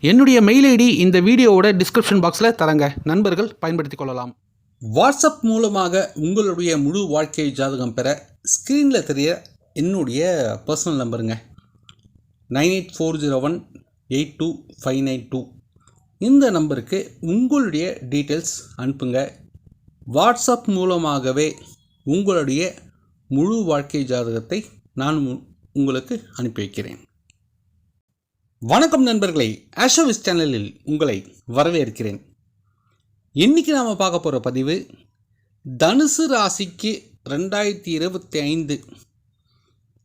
என்னுடைய mail ID இந்த வீடியோவோட டிஸ்கிரிப்ஷன் பாக்ஸில் தரங்க. நண்பர்கள் பயன்படுத்திக் கொள்ளலாம். வாட்ஸ்அப் மூலமாக உங்களுடைய முழு வாழ்க்கை ஜாதகம் பெற ஸ்க்ரீனில் தெரிய என்னுடைய personal நம்பருங்க nine eight four zero one eight two five nine two. இந்த நம்பருக்கு உங்களுடைய டீட்டெயில்ஸ் அனுப்புங்க. வாட்ஸ்அப் மூலமாகவே உங்களுடைய முழு வாழ்க்கை ஜாதகத்தை நான் உங்களுக்கு அனுப்பி வைக்கிறேன். வணக்கம் நண்பர்களே ஆஷோவிஸ் சேனலில் உங்களை வரவேற்கிறேன். இன்றைக்கி நாம் பார்க்க போகிற பதிவு தனுசு ராசிக்கு ரெண்டாயிரத்தி இருபத்தி ஐந்து.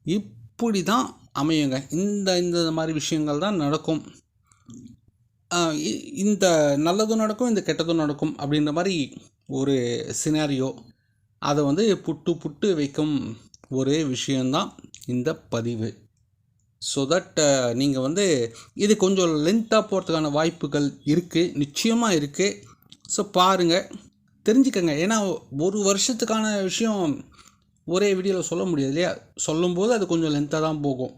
இப்படி தான் அமையுங்க. இந்த இந்த மாதிரி விஷயங்கள் தான் நடக்கும். இ- இந்த நல்லதும் நடக்கும் இந்த கெட்டதும் நடக்கும் அப்படின்ற மாதிரி ஒரு சினாரியோ அதை வந்து புட்டு புட்டு வைக்கும் ஒரு விஷயந்தான் இந்த பதிவு. ஸோ தட் நீங்கள் வந்து இது கொஞ்சம் லென்த்தாக போகிறதுக்கான வாய்ப்புகள் இருக்குது நிச்சயமாக இருக்குது ஸோ பாருங்கள் தெரிஞ்சுக்கங்க. ஏன்னா ஒரு வருஷத்துக்கான விஷயம் ஒரே வீடியோவில் சொல்ல முடியாது இல்லையா? சொல்லும்போது அது கொஞ்சம் லென்த்தாக தான் போகும்.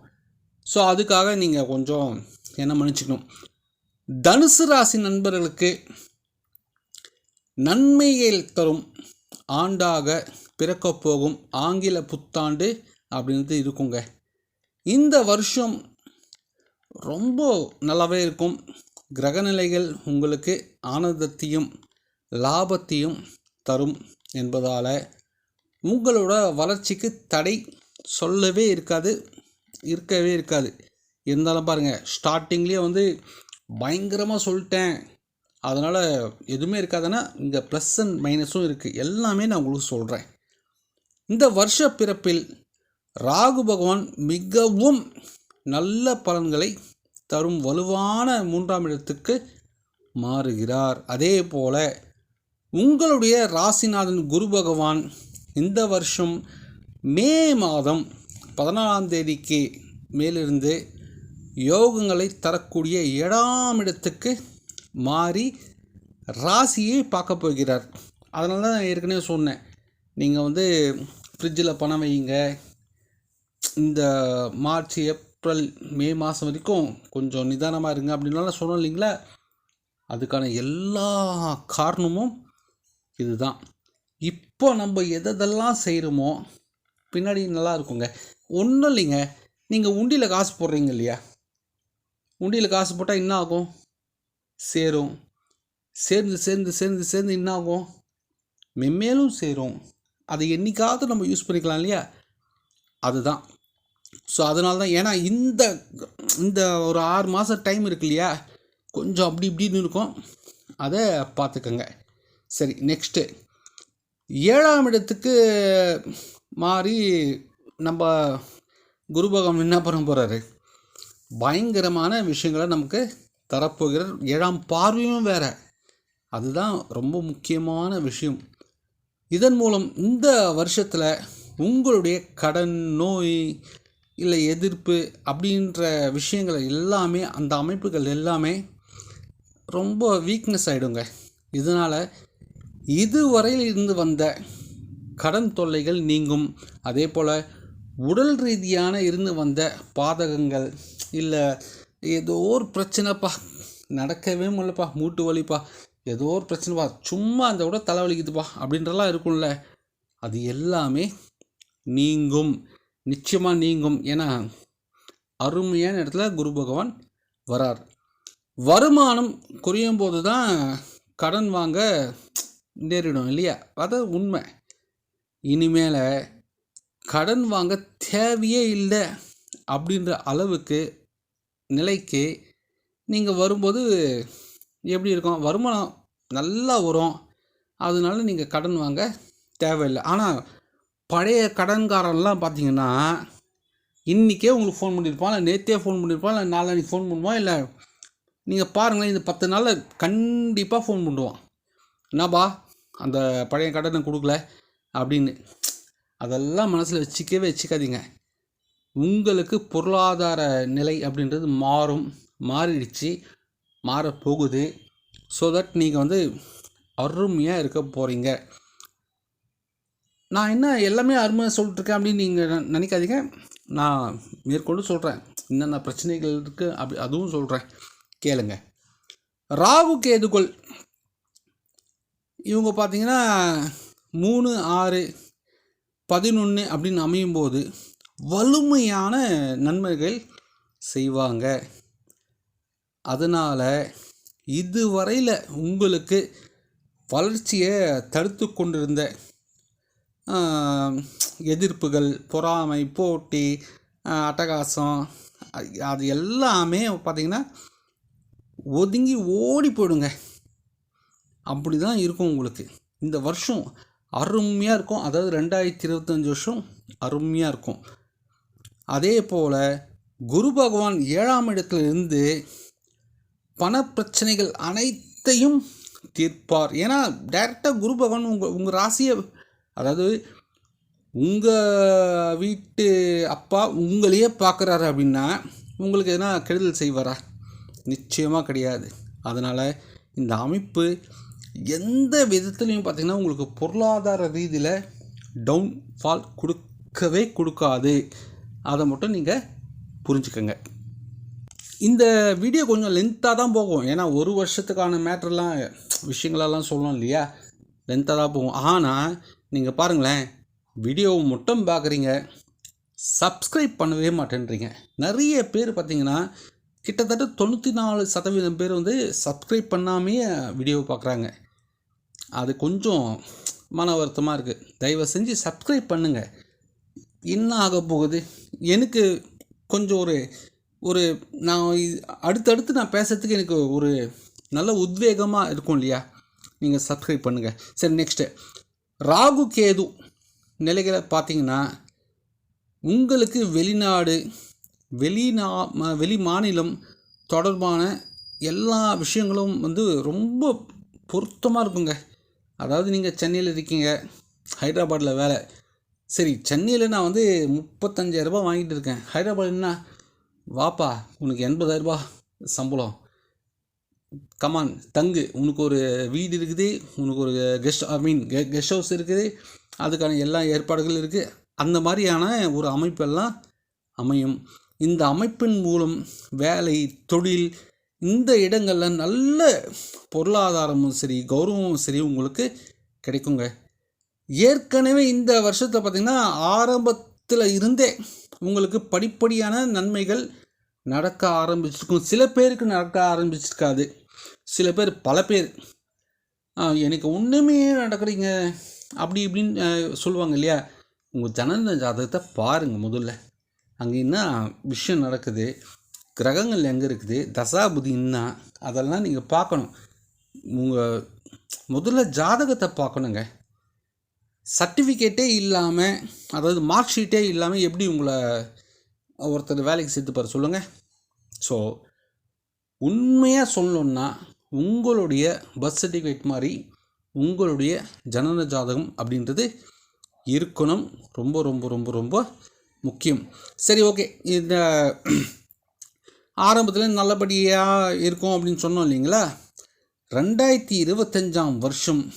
ஸோ அதுக்காக நீங்கள் கொஞ்சம் என்ன மன்னிச்சுக்கணும். தனுசு ராசி நண்பர்களுக்கு நன்மையை தரும். ஆண்டாக பிறக்கப் போகும் ஆங்கில புத்தாண்டு அப்படின்றது இருக்குங்க. இந்த வருஷம் ரொம்ப நல்லாவே இருக்கும். கிரகநிலைகள் உங்களுக்கு ஆனந்தத்தையும் லாபத்தையும் தரும் என்பதால் உங்களோட வளர்ச்சிக்கு தடை சொல்லவே இருக்காது இருக்கவே இருக்காது. இருந்தாலும் பாருங்கள் ஸ்டார்டிங்லேயே வந்து பயங்கரமாக சொல்லிட்டேன். அதனால் எதுவுமே இருக்காதுன்னா இங்கே ப்ளஸ் அண்ட் மைனஸும் இருக்குது எல்லாமே நான் உங்களுக்கு சொல்கிறேன் இந்த வருஷ பிறப்பில் ராகு பகவான் மிகவும் நல்ல பலன்களை தரும் வலுவான மூன்றாம் இடத்துக்கு மாறுகிறார். அதே போல உங்களுடைய ராசிநாதன் குரு பகவான் இந்த வருஷம் மே மாதம் பதினாலாம் தேதிக்கு மேலிருந்து யோகங்களை தரக்கூடிய ஏழாம் இடத்துக்கு மாறி ராசியை பார்க்க போகிறார். அதனால தான் நான் ஏற்கனவே சொன்னேன். நீங்கள் வந்து ஃப்ரிட்ஜில் பணம் வையுங்க இந்த மார்ச் ஏப்ரல் மே மாதம் வரைக்கும் கொஞ்சம் நிதானமாக இருங்க அப்படின்லாம் சொன்னோம் இல்லைங்களா? அதுக்கான எல்லா காரணமும் இதுதான். இப்போ நம்ம எதெல்லாம் செய்கிறோமோ பின்னாடி நல்லா இருக்குங்க. ஒன்றும் இல்லைங்க. நீங்கள் உண்டியில் காசு போடுறீங்க இல்லையா? உண்டியில் காசு போட்டால் என்ன ஆகும்? சேரும். சேர்ந்து சேர்ந்து சேர்ந்து சேர்ந்து என்ன ஆகும்? மென்மேலும் சேரும். அதை என்றைக்காவது நம்ம யூஸ் பண்ணிக்கலாம் இல்லையா? அதுதான். ஸோ அதனால தான் ஏன்னா இந்த இந்த ஒரு ஆறு மாதம் டைம் இருக்கு இல்லையா? கொஞ்சம் அப்படி இப்படின்னு இருக்கும். அதை பார்த்துக்கங்க. சரி நெக்ஸ்ட்டு ஏழாம் இடத்துக்கு மாறி நம்ம குரு பகவான் என்ன பண்ண போகிறாரு பயங்கரமான விஷயங்களை நமக்கு தரப்போகிறார். ஏழாம் பார்வையும் வேற. அதுதான் ரொம்ப முக்கியமான விஷயம். இதன் மூலம் இந்த வருஷத்தில் உங்களுடைய கடன் நோய் இல்லை எதிர்ப்பு அப்படின்ற விஷயங்கள் எல்லாமே அந்த அமைப்புகள் எல்லாமே ரொம்ப வீக்னஸ் ஆகிடுங்க இதனால் இதுவரையில் இருந்து வந்த கடன் தொல்லைகள் நீங்கும். அதே போல் உடல் ரீதியான இருந்து வந்த பாதகங்கள் இல்லை ஏதோ ஒரு பிரச்சனைப்பா நடக்கவே முடியலப்பா மூட்டு வலிப்பா ஏதோ ஒரு பிரச்சனைப்பா சும்மா அந்த விட தலைவலிக்குதுப்பா அப்படின்றலாம் இருக்கும்ல. அது எல்லாமே நீங்கும். நிச்சயமாக நீங்கும். ஏன்னா அருமையான இடத்துல குரு பகவான் வரார். வருமானம் குறையும் போது தான் கடன் வாங்க நேரிடும் இல்லையா? அது உண்மை. இனிமேல் கடன் வாங்க தேவையே இல்லை அப்படின்ற அளவுக்கு நிலைக்கு நீங்கள் வரும்போது எப்படி இருக்கும்? வருமானம் நல்லா வரும். அதனால நீங்கள் கடன் வாங்க தேவையில்லை. ஆனால் பழைய கடன்காரன்லாம் பார்த்தீங்கன்னா இன்றைக்கே உங்களுக்கு ஃபோன் பண்ணியிருப்பான் இல்லை நேற்றே ஃபோன் பண்ணியிருப்பான் இல்லை நாளைக்கு ஃபோன் பண்ணுவான் இல்லை நீங்கள் பாருங்களேன் இந்த பத்து நாளில் கண்டிப்பாக ஃபோன் பண்ணுவான். என்னப்பா அந்த பழைய கடனை கொடுக்கல அப்படின்னு. அதெல்லாம் மனசில் வச்சுக்கவே வச்சுக்காதீங்க. உங்களுக்கு பொருளாதார நிலை அப்படின்றது மாறும் மாறிடுச்சு மாறப்போகுது. ஸோ தட் நீங்கள் வந்து அருமையாக இருக்க போகிறீங்க நான் என்ன எல்லாமே அருமையாக சொல்லிட்டுருக்கேன் அப்படின்னு நீங்கள் நினைக்காதீங்க. நான் மேற்கொண்டு சொல்கிறேன் என்னென்ன பிரச்சனைகள் இருக்குது அப்படி அதுவும் சொல்கிறேன் கேளுங்க. ராகு கேதுகள் இவங்க பார்த்தீங்கன்னா மூணு ஆறு பதினொன்று அப்படின்னு அமையும் போது வலிமையான நன்மைகள் செய்வாங்க. அதனால் இதுவரையில் உங்களுக்கு வளர்ச்சியை தடுத்து கொண்டிருந்த எதிர்ப்புகள் பொறாமை போட்டி அட்டகாசம் அது- அது எல்லாமே பார்த்திங்கன்னா ஒதுங்கி ஓடி போயிடுங்க. அப்படி தான் இருக்கும் உங்களுக்கு. இந்த வருஷம் அருமையாக இருக்கும். அதாவது ரெண்டாயிரத்தி இருபத்தஞ்சி வருஷம் அருமையாக இருக்கும். அதே போல் குரு பகவான் ஏழாம் இடத்துல இருந்து பணப்பிரச்சனைகள் அனைத்தையும் தீர்ப்பார். ஏன்னா டைரெக்டாக குரு பகவான் உங்கள் உங்கள் ராசியை அதாவது உங்கள் வீட்டு அப்பா உங்களையே பார்க்குறாரு அப்படின்னா உங்களுக்கு எதனா கெடுதல் செய்வாரா? நிச்சயமாக கிடையாது. அதனால் இந்த அமைப்பு எந்த விதத்துலையும் பார்த்திங்கன்னா உங்களுக்கு பொருளாதார ரீதியில் டவுன் ஃபால் கொடுக்கவே கொடுக்காது. அதை மட்டும் நீங்கள் புரிஞ்சுக்கங்க. இந்த வீடியோ கொஞ்சம் லென்த்தாக தான் போகும். ஏன்னா ஒரு வருஷத்துக்கான மேட்டர்லாம் விஷயங்களெல்லாம் சொல்லணும் இல்லையா? லென்த்தாக தான் போகும். ஆனால் நீங்கள் பாருங்களேன் வீடியோவை மட்டும் பார்க்குறீங்க சப்ஸ்கிரைப் பண்ணவே மாட்டேன்றீங்க. நிறைய பேர் பார்த்தீங்கன்னா கிட்டத்தட்ட தொண்ணூற்றி நாலு சதவீதம் பேர் வந்து சப்ஸ்கிரைப் பண்ணாமே வீடியோவை பார்க்குறாங்க அது கொஞ்சம் மன வருத்தமாக இருக்குது தயவு செஞ்சு சப்ஸ்கிரைப் பண்ணுங்கள் என்ன ஆக போகுது? எனக்கு கொஞ்சம் ஒரு ஒரு நான் அடுத்தடுத்து நான் பேசுறதுக்கு எனக்கு ஒரு நல்ல உத்வேகமாக இருக்கும் இல்லையா? நீங்கள் சப்ஸ்கிரைப் பண்ணுங்கள் சரி நெக்ஸ்ட்டு ராகு கேது நிலைகளை பார்த்தீங்கன்னா உங்களுக்கு வெளிநாடு வெளிநா ம- வெளி மாநிலம் தொடர்பான எல்லா விஷயங்களும் வந்து ரொம்ப பொருத்தமாக இருக்குங்க. அதாவது நீங்கள் சென்னையில் இருக்கீங்க ஹைதராபாத்தில் வேலை. சரி சென்னையில் நான் வந்து முப்பத்தஞ்சாயிரரூபா வாங்கிட்டு இருக்கேன். ஹைதராபாத் என்ன? வாப்பா உனக்கு எண்பதாயிரரூபா சம்பளம். கமான் தங்கு. உனக்கு ஒரு வீடு இருக்குது உனக்கு ஒரு guest I mean guest house இருக்குது அதுக்கான எல்லா ஏற்பாடுகளும் இருக்குது அந்த மாதிரியான ஒரு அமைப்பெல்லாம் அமையும். இந்த அமைப்பின் மூலம் வேலை தொழில் இந்த இடங்களில் நல்ல பொருளாதாரமும் சரி கௌரவமும் சரி உங்களுக்கு கிடைக்குங்க. ஏற்கனவே இந்த வருஷத்தில் பார்த்திங்கன்னா ஆரம்பத்தில் இருந்தே உங்களுக்கு படிப்படியான நன்மைகள் நடக்க ஆரம்பிச்சிருக்கும். சில பேருக்கு நடக்க ஆரம்பிச்சிருக்காது. சில பேர் பல பேர் எனக்கு ஒன்றுமே நடக்கிறீங்க அப்படி இப்படின்னு சொல்லுவாங்க இல்லையா? உங்கள் ஜனன ஜாதகத்தை பாருங்கள் முதல்ல. அங்கே என்ன விஷயம் நடக்குது? கிரகங்கள் எங்கே இருக்குது? தசாபுதி என்ன அதெல்லாம் நீங்கள் பார்க்கணும். உங்கள் முதல்ல ஜாதகத்தை பார்க்கணுங்க. சர்டிஃபிகேட்டே இல்லாமல் அதாவது மார்க் ஷீட்டே இல்லாமல் எப்படி உங்களை ஒருத்தர் வேலைக்கு சேர்த்துப்பார் சொல்லுங்கள் ஸோ உண்மையாக சொல்லணுன்னா உங்களுடைய பர்த் சர்டிஃபிகேட் மாதிரி உங்களுடைய ஜனன ஜாதகம் அப்படின்றது இருக்கணும். ரொம்ப ரொம்ப ரொம்ப ரொம்ப முக்கியம். சரி ஓகே இந்த ஆரம்பத்தில் நல்லபடியாக இருக்கும் அப்படின்னு சொன்னோம் இல்லைங்களா? ரெண்டாயிரத்தி இருபத்தஞ்சாம் வருஷம்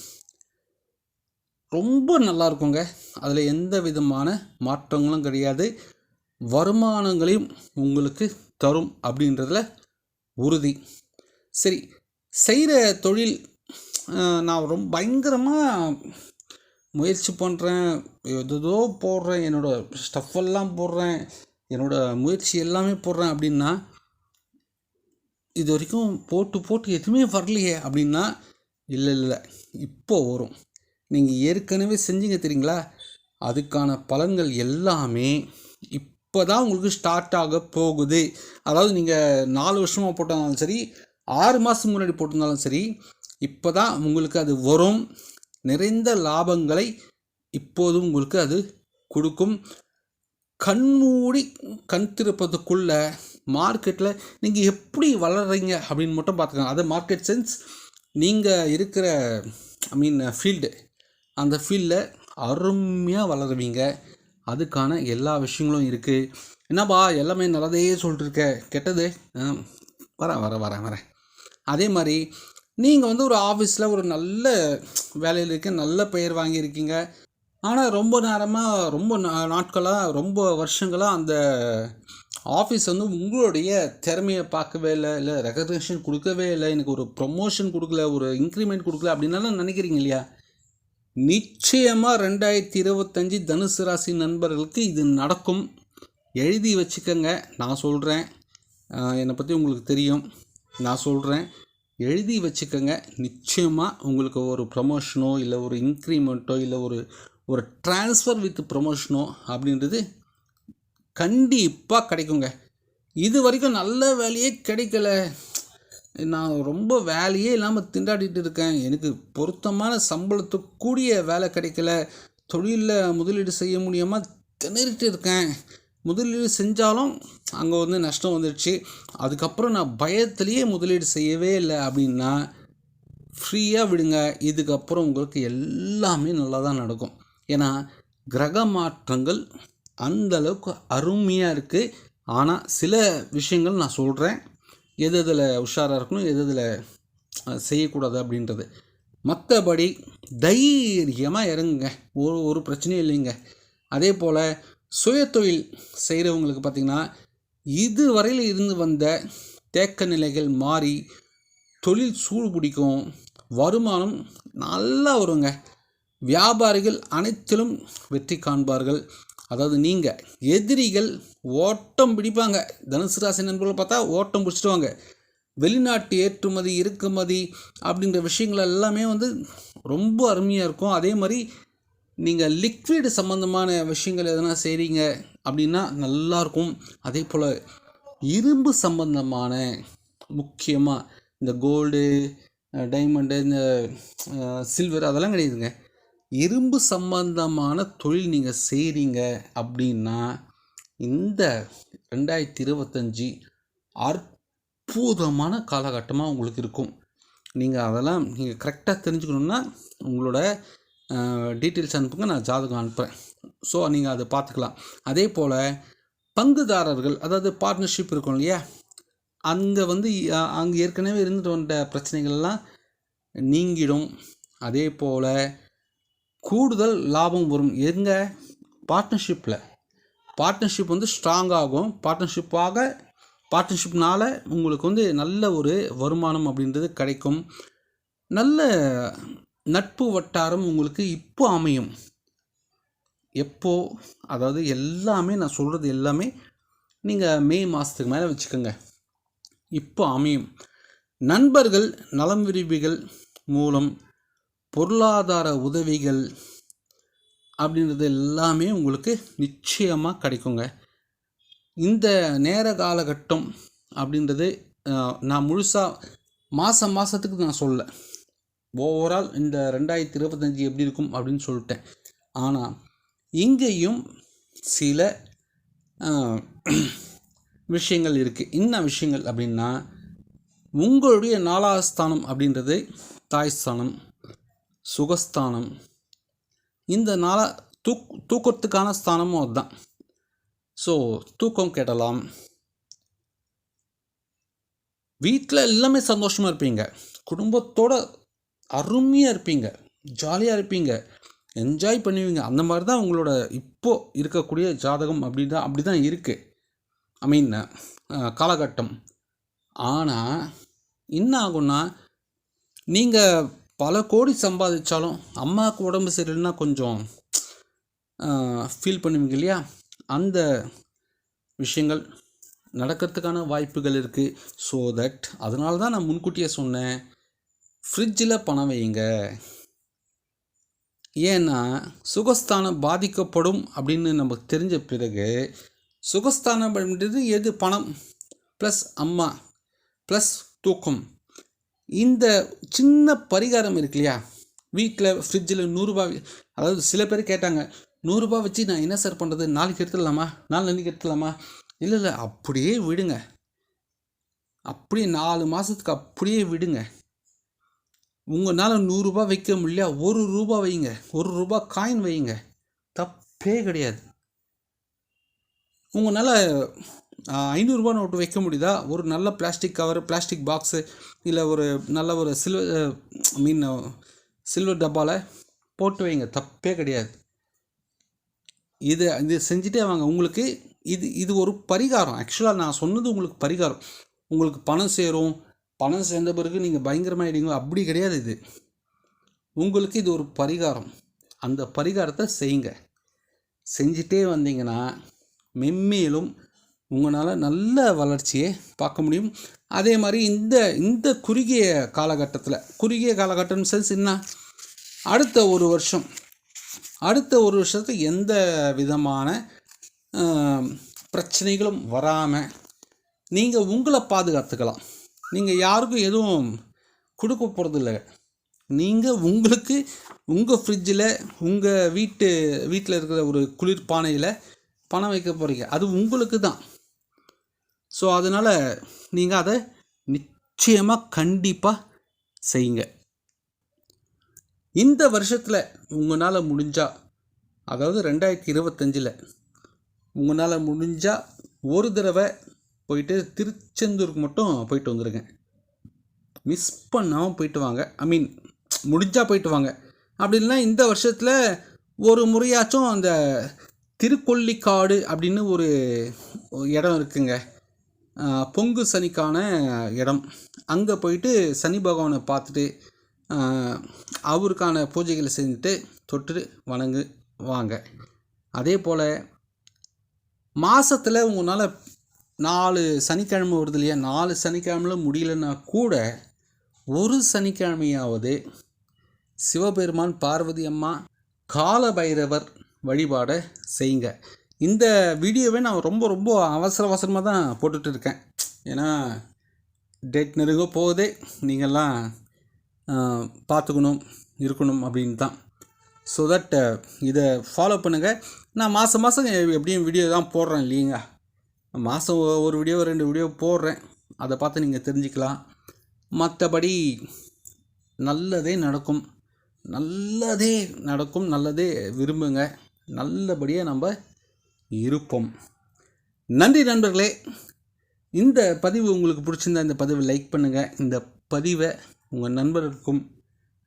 ரொம்ப நல்லா இருக்குங்க. அதில் எந்த விதமான மாற்றங்களும் கிடையாது. வருமானங்களையும் உங்களுக்கு தரும் அப்படின்றதில் உறுதி. சரி செய்கிற தொழில் நான் ரொம்ப பயங்கரமாக முயற்சி பண்ணுறேன் எதோ போடுறேன். என்னோடய ஸ்டஃப்பெல்லாம் போடுறேன். என்னோடய முயற்சி எல்லாமே போடுறேன் அப்படின்னா இது வரைக்கும் போட்டு போட்டு எதுவுமே வரலையே அப்படின்னா இல்லை இல்லை இப்போ வரும். நீங்கள் ஏற்கனவே செஞ்சீங்க தெரியுங்களா? அதுக்கான பலன்கள் எல்லாமே இப்போ தான் உங்களுக்கு ஸ்டார்ட் ஆக போகுது. அதாவது நீங்கள் நாலு வருஷமாக போட்டிருந்தாலும் சரி ஆறு மாதம் முன்னாடி போட்டிருந்தாலும் சரி இப்போ தான் உங்களுக்கு அது வரும். நிறைந்த லாபங்களை இப்போதும் உங்களுக்கு அது கொடுக்கும். கண்மூடி கண் திருப்பதுக்குள்ளே மார்க்கெட்டில் நீங்கள் எப்படி வளர்றீங்க அப்படின்னு மட்டும் பார்த்துக்கோங்க. அது மார்க்கெட் சென்ஸ் நீங்கள் இருக்கிற ஐ மீன் ஃபீல்டு அந்த ஃபீல்டில் அருமையாக வளருவீங்க. அதுக்கான எல்லா விஷயங்களும் இருக்குது என்னப்பா எல்லாமே நல்லதையே சொல்லிட்டுருக்க கெட்டது? வரேன் வரேன் வரேன் வரேன். அதே மாதிரி நீங்கள் வந்து ஒரு ஆஃபீஸில் ஒரு நல்ல வேலையில் இருக்க நல்ல பெயர் வாங்கியிருக்கீங்க. ஆனால் ரொம்ப நேரமாக ரொம்ப நா- நாட்களாக ரொம்ப வருஷங்களாக அந்த ஆஃபீஸ் வந்து உங்களுடைய திறமையை பார்க்கவே இல்லை இல்லை ரெகக்னேஷன் கொடுக்கவே இல்லை. எனக்கு ஒரு ப்ரொமோஷன் கொடுக்கல ஒரு இன்க்ரிமெண்ட் கொடுக்கல அப்படின்னாலும் நினைக்கிறீங்க இல்லையா? நிச்சயமாக ரெண்டாயிரத்தி இருபத்தஞ்சி தனுசு ராசி நண்பர்களுக்கு இது நடக்கும். எழுதி வச்சுக்கோங்க. நான் சொல்கிறேன் என்னை பற்றி உங்களுக்கு தெரியும். நான் சொல்கிறேன் எழுதி வச்சுக்கோங்க. நிச்சயமாக உங்களுக்கு ஒரு ப்ரமோஷனோ இல்லை ஒரு இன்க்ரிமெண்ட்டோ இல்லை ஒரு ஒரு ட்ரான்ஸ்ஃபர் வித் ப்ரொமோஷனோ அப்படின்றது கண்டிப்பாக கிடைக்குங்க. இது வரைக்கும் நல்ல வேலையே கிடைக்கல. நான் ரொம்ப வேலையே இல்லாமல் திண்டாடிட்டு இருக்கேன். எனக்கு பொருத்தமான சம்பளத்துக்கு கூடிய வேலை கிடைக்கல. தொழிலில் முதலீடு செய்ய முடியாமல் திணறிட்டு இருக்கேன். முதலீடு செஞ்சாலும் அங்கே வந்து நஷ்டம் வந்துடுச்சு அதுக்கப்புறம் நான் பயத்திலேயே முதலீடு செய்யவே இல்லை அப்படின்னா ஃப்ரீயாக விடுங்க. இதுக்கப்புறம் உங்களுக்கு எல்லாமே நல்லா தான் நடக்கும். ஏன்னா கிரக மாற்றங்கள் அந்தளவுக்கு அருமையாக இருக்குது ஆனால் சில விஷயங்கள் நான் சொல்கிறேன் எது எதில் உஷாராக இருக்கணும் எது எதில் செய்யக்கூடாது அப்படின்றது. மற்றபடி தைரியமாக இறங்குங்க. ஒரு ஒரு பிரச்சனையும் இல்லைங்க. அதே போல் சுயத்தொழில் செய்கிறவங்களுக்கு பார்த்திங்கன்னா இதுவரையில் இருந்து வந்த தேக்க நிலைகள் மாறி தொழில் சூடு பிடிக்கும் வருமானம் நல்லா வருங்க. வியாபாரிகள் அனைத்திலும் வெற்றி காண்பார்கள். அதாவது நீங்கள் எதிரிகள் ஓட்டம் பிடிப்பாங்க. தனுசு ராசி நண்பர்கள் பார்த்தா ஓட்டம் பிடிச்சிடுவாங்க. வெளிநாட்டு ஏற்றுமதி இறக்குமதி அப்படின்ற விஷயங்கள் எல்லாமே வந்து ரொம்ப அருமையாக இருக்கும். அதே மாதிரி நீங்கள் லிக்விட் சம்மந்தமான விஷயங்கள் எதனா செய்கிறீங்க அப்படின்னா நல்லாயிருக்கும் அதே போல் இரும்பு சம்பந்தமான முக்கியமாக இந்த கோல்டு டைமண்டு இந்த சில்வர் அதெல்லாம் கிடையாதுங்க. இரும்பு சம்பந்தமான தொழில் நீங்கள் செய்கிறீங்க அப்படின்னா இந்த ரெண்டாயிரத்தி இருபத்தஞ்சி அற்புதமான காலகட்டமாக உங்களுக்கு இருக்கும். நீங்கள் அதெல்லாம் நீங்கள் கரெக்டாக தெரிஞ்சுக்கணுன்னா உங்களோட டீட்டெயில்ஸ் அனுப்புங்க நான் ஜாதகம் அனுப்புகிறேன் ஸோ நீங்கள் அதை பார்த்துக்கலாம். அதே போல் பங்குதாரர்கள் அதாவது பார்ட்னர்ஷிப் இருக்கும் இல்லையா? அங்கே வந்து அங்கே ஏற்கனவே இருந்துட்டு வந்த பிரச்சனைகள்லாம் நீங்கிடும். அதே போல் கூடுதல் லாபம் வரும். எங்கே? பார்ட்னர்ஷிப்பில் பார்ட்னர்ஷிப் வந்து ஸ்ட்ராங் ஆகும். பார்ட்னர்ஷிப்பாக பார்ட்னர்ஷிப்னால் உங்களுக்கு வந்து நல்ல ஒரு வருமானம் அப்படின்றது கிடைக்கும். நல்ல நட்பு வட்டாரம் உங்களுக்கு இப்போ அமையும். எப்போ அதாவது எல்லாமே நான் சொல்கிறது எல்லாமே நீங்கள் மே மாதத்துக்கு மேலே வச்சுக்கோங்க. இப்போ அமையும். நண்பர்கள் நலம் விரும்பிகள் மூலம் பொருளாதார உதவிகள் அப்படின்றது எல்லாமே உங்களுக்கு நிச்சயமாக கிடைக்குங்க. இந்த நேர காலகட்டம் அப்படின்றது நான் முழுசாக மாதம் மாதத்துக்கு நான் சொல்ல ஓவரால் இந்த ரெண்டாயிரத்தி இருபத்தஞ்சி எப்படி இருக்கும் அப்படின்னு சொல்லிட்டேன். ஆனால் இங்கேயும் சில விஷயங்கள் இருக்குது என்ன விஷயங்கள் அப்படின்னா உங்களுடைய நாலாவது ஸ்தானம் அப்படின்றது தாய்ஸ்தானம் சுகஸ்தானம் இந்த நாளா தூக் தூக்கத்துக்கான ஸ்தானமும் அதுதான். ஸோ தூக்கம் கெடலாம். வீட்டில் எல்லாமே சந்தோஷமாக இருப்பீங்க. குடும்பத்தோட அருமையாக இருப்பீங்க. ஜாலியாக இருப்பீங்க. என்ஜாய் பண்ணுவீங்க. அந்த மாதிரி தான் உங்களோட இப்போது இருக்கக்கூடிய ஜாதகம் அப்படி தான் அப்படி தான் இருக்குது ஐ மீன் காலகட்டம். ஆனால் என்ன ஆகும்னா நீங்கள் பல கோடி சம்பாதிச்சாலும் அம்மாவுக்கு உடம்பு சரியில்லைன்னா கொஞ்சம் ஃபீல் பண்ணுவீங்க இல்லையா? அந்த விஷயங்கள் நடக்கிறதுக்கான வாய்ப்புகள் இருக்குது ஸோ தட் அதனால தான் நான் முன்கூட்டியே சொன்னேன். ஃப்ரிட்ஜில் பணம் வைங்க ஏன்னா சுகஸ்தானம் பாதிக்கப்படும் அப்படின்னு நமக்கு தெரிஞ்ச பிறகு சுகஸ்தானம் அப்படின்றது எது? பணம் ப்ளஸ் அம்மா ப்ளஸ் தூக்கம். இந்த சின்ன பரிகாரம் இருக்கு இல்லையா வீட்டில் ஃப்ரிட்ஜில் நூறுரூபா அதாவது சில பேர் கேட்டாங்க நூறுரூபா வச்சு நான் என்ன சார் பண்ணுறது நாளைக்கு எடுத்துடலாமா? நாளைக்கு எடுத்துடலாமா? இல்லை இல்லை அப்படியே விடுங்க. அப்படியே நாலு மாதத்துக்கு அப்படியே விடுங்க. உங்களால் நூறுரூபா வைக்க முடியல ஒரு ரூபா வைங்க. ஒரு ரூபா காயின் வைங்க. தப்பே கிடையாது. உங்களால் ஐநூறுரூபா நோட்டு வைக்க முடியுதா? ஒரு நல்ல பிளாஸ்டிக் கவர் பிளாஸ்டிக் பாக்ஸு இல்லை ஒரு நல்ல ஒரு சில்வர் மீன் சில்வர் டப்பாவில் போட்டு வைங்க. தப்பே கிடையாது. இது இது செஞ்சுட்டே வாங்க. உங்களுக்கு இது இது ஒரு பரிகாரம். ஆக்சுவலாக நான் சொன்னது உங்களுக்கு பரிகாரம். உங்களுக்கு பணம் சேரும். பணம் சேர்ந்த பிறகு நீங்கள் பயங்கரமாகிடுங்க அப்படி கிடையாது இது. உங்களுக்கு இது ஒரு பரிகாரம். அந்த பரிகாரத்தை செய்யுங்க. செஞ்சிட்டே வந்தீங்கன்னா மென்மேலும் உங்களால் நல்ல வளர்ச்சியை பார்க்க முடியும். அதே மாதிரி இந்த இந்த குறுகிய காலகட்டத்தில் குறுகிய காலகட்டம் சென்ஸ் என்ன? அடுத்த ஒரு வருஷம் அடுத்த ஒரு வருஷத்துக்கு எந்த விதமான பிரச்சனைகளும் வராமல் நீங்கள் உங்களை பாதுகாத்துக்கலாம். நீங்கள் யாருக்கும் எதுவும் கொடுக்க போகிறதில்ல நீங்கள் உங்களுக்கு உங்கள் ஃப்ரிட்ஜில் உங்கள் வீட்டு வீட்டில் இருக்கிற ஒரு குளிர்பானையில் பணம் வைக்க போகிறீங்க அது உங்களுக்கு தான் ஸோ அதனால் நீங்கள் அதை நிச்சயமாக கண்டிப்பாக செய்யுங்க. இந்த வருஷத்தில் உங்களால் முடிஞ்சால் அதாவது ரெண்டாயிரத்தி இருபத்தஞ்சில் உங்களால் முடிஞ்சால் ஒரு தடவை போயிட்டு திருச்செந்தூருக்கு மட்டும் போயிட்டு வந்துடுங்க மிஸ் பண்ணாமல் போயிட்டு வாங்க. ஐ மீன் முடிஞ்சால் போயிட்டு வாங்க. அப்படி இல்லைன்னா இந்த வருஷத்தில் ஒரு முறையாச்சும் அந்த திருக்கொல்லிக்காடு அப்படின்னு ஒரு இடம் இருக்குங்க. பொங்கு சனிக்கான இடம். அங்கே போயிட்டு சனி பகவானை பார்த்துட்டு அவருக்கான பூஜைகளை செஞ்சுட்டு தொட்டு வணங்கு வாங்க. அதே போல் மாதத்தில் உங்களால் நாலு சனிக்கிழமை வருது இல்லையா? நாலு சனிக்கிழமையில் முடியலன்னா கூட ஒரு சனிக்கிழமையாவது சிவபெருமான் பார்வதி அம்மா காலபைரவர் வழிபாடை செய்யுங்க. இந்த வீடியோவை நான் ரொம்ப ரொம்ப அவசர அவசரமாக தான் போட்டுட்டு இருக்கேன் ஏன்னா டேட் நெருங்க போகுதே நீங்கள்லாம் பார்த்துக்கணும் இருக்கணும் அப்படின்னு தான். ஸோ தட் இதை ஃபாலோ பண்ணுங்கள் நான் மாதம் மாதம் எப்படியும் வீடியோ தான் போடுறேன் இல்லைங்க மாதம் ஒரு வீடியோ ரெண்டு வீடியோ போடுறேன். அதை பார்த்து நீங்கள் தெரிஞ்சுக்கலாம். மற்றபடி நல்லதே நடக்கும். நல்லதே நடக்கும். நல்லதே விரும்புங்க. நல்லபடியாக நம்ம இருப்போம். நன்றி நண்பர்களே. இந்த பதிவு உங்களுக்கு பிடிச்சிருந்தா இந்த பதிவை லைக் பண்ணுங்கள் இந்த பதிவை உங்கள் நண்பர்களுக்கும்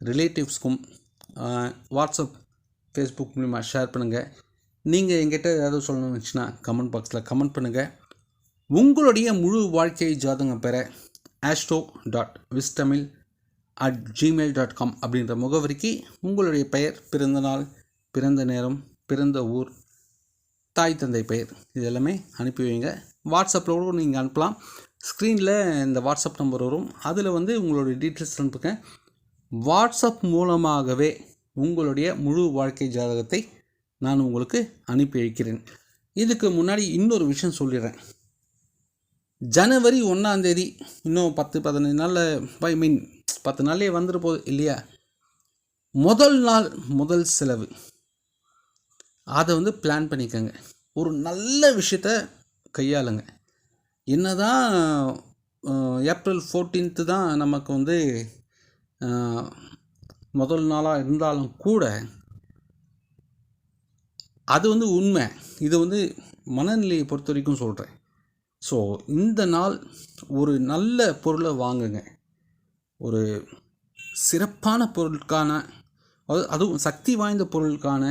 ரிலேட்டிவ்ஸ்க்கும் வாட்ஸ்அப் ஃபேஸ்புக் மூலிமா ஷேர் பண்ணுங்கள் நீங்கள் எங்கிட்ட ஏதாவது சொல்லணும்னு வச்சுன்னா கமெண்ட் பாக்ஸில் கமெண்ட் பண்ணுங்கள் உங்களுடைய முழு வாழ்க்கை ஜாதகம் பெற ஆஸ்ட்ரோ டாட் விஸ்டமில் அட் ஜிமெயில் டாட் காம் அப்படின்ற முகவரிக்கு உங்களுடைய பெயர் பிறந்த நாள் பிறந்த நேரம் பிறந்த ஊர் தாய் தந்தை பெயர் இது எல்லாமே அனுப்பி வைங்க. வாட்ஸ்அப்பில் கூட நீங்கள் அனுப்பலாம். ஸ்க்ரீனில் இந்த வாட்ஸ்அப் நம்பர் வரும். அதில் வந்து உங்களுடைய டீட்டெயில்ஸ் அனுப்புங்க. வாட்ஸ்அப் மூலமாகவே உங்களுடைய முழு வாழ்க்கை ஜாதகத்தை நான் உங்களுக்கு அனுப்பி வைக்கிறேன். இதுக்கு முன்னாடி இன்னொரு விஷயம் சொல்லிடுறேன். ஜனவரி ஒன்றாந்தேதி இன்னும் பத்து பதினஞ்சு நாளில் ஐ மீன் பத்து நாள்லேயே வந்துட்டு போகுது இல்லையா? முதல் நாள் முதல் செலவு. அதை வந்து பிளான் பண்ணிக்கோங்க. ஒரு நல்ல விஷயத்த கையாளுங்க. என்ன தான் ஏப்ரல் ஃபோர்டீன்த்து தான் நமக்கு வந்து முதல் நாளாக இருந்தாலும் கூட அது வந்து உண்மை. இது வந்து மனநிலையை பொறுத்த வரைக்கும் சொல்கிறேன் ஸோ இந்த நாள் ஒரு நல்ல பொருளை வாங்குங்க. ஒரு சிறப்பான பொருளுக்கான அது அதுவும் சக்தி வாய்ந்த பொருளுக்கான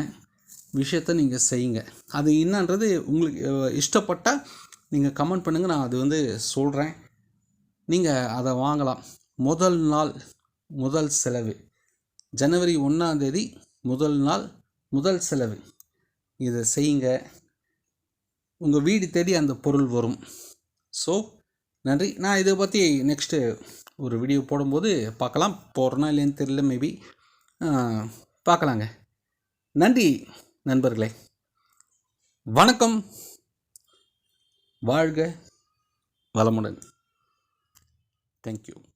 விஷயத்தை நீங்கள் செய்யுங்க. அது என்னன்றது உங்களுக்கு இஷ்டப்பட்டால் நீங்கள் கமெண்ட் பண்ணுங்கள் நான் அது வந்து சொல்கிறேன் நீங்கள் அதை வாங்கலாம். முதல் நாள் முதல் செலவு. ஜனவரி ஒன்றாந்தேதி முதல் நாள் முதல் செலவு. இதை செய்யுங்க. உங்கள் வீடு தேடி அந்த பொருள் வரும். ஸோ நன்றி. நான் இதை பற்றி நெக்ஸ்ட்டு ஒரு வீடியோ போடும்போது பார்க்கலாம். போடுறேனா இல்லைன்னு தெரியல மேபி பார்க்கலாங்க. நன்றி. நண்பர்களே வணக்கம். வாழ்க வளமுடன். தேங்க்யூ